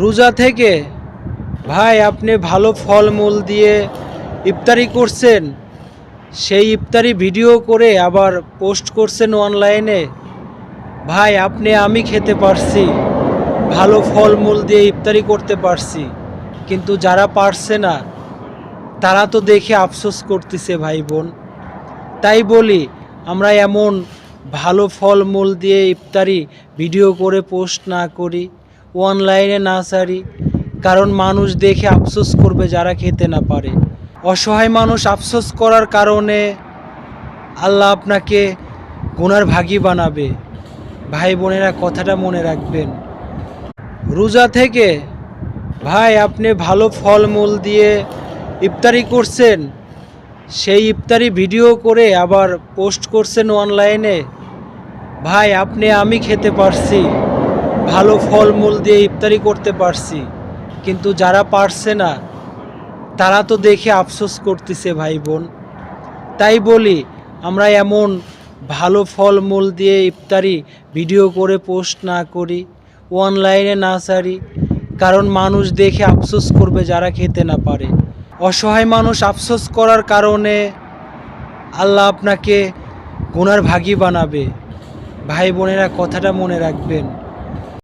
রোজা থেকে, ভাই, আপনি ভালো ফলমূল দিয়ে ইফতারি করছেন। সেই ইফতারি ভিডিও করে আবার পোস্ট করছেন অনলাইনে। ভাই, আপনি, আমি খেতে পারছি। ভালো ফলমূল দিয়ে ইফতারি করতে পারছি। কিন্তু যারা পারছে না, তারা তো দেখে আফসোস করতেছে, ভাই বোন। তাই বলি, আমরা এমন ভালো ফলমূল দিয়ে ইফতারি ভিডিও করে পোস্ট না করি। অনলাইনে না ছাড়ি কারণ মানুষ দেখে আফসোস করবে যারা খেতে না পারে। অসহায় মানুষ আফসোস করার কারণে আল্লাহ আপনাকে গুনার ভাগী বানাবে। ভাই বোনেরা, কথাটা মনে রাখবেন। রোজা থেকে, ভাই আপনি ভালো ফলমূল দিয়ে ইফতারি করছেন, সেই ইফতারি ভিডিও করে আবার পোস্ট করছেন অনলাইনে ভাই, আপনি আমি খেতে পারছি। ভালো ফলমূল দিয়ে ইফতারি করতে পারছি, কিন্তু যারা পারছে না, তারা তো দেখে আফসোস করতেছে ভাই বোন। তাই বলি, আমরা এমন ভালো ফলমূল দিয়ে ইফতারি ভিডিও করে পোস্ট না করি, অনলাইনে না ছাড়ি, কারণ মানুষ দেখে আফসোস করবে যারা খেতে না পারে। অসহায় মানুষ আফসোস করার কারণে আল্লাহ আপনাকে গুনার ভাগী বানাবে। ভাই বোনেরা, কথাটা মনে রাখবেন।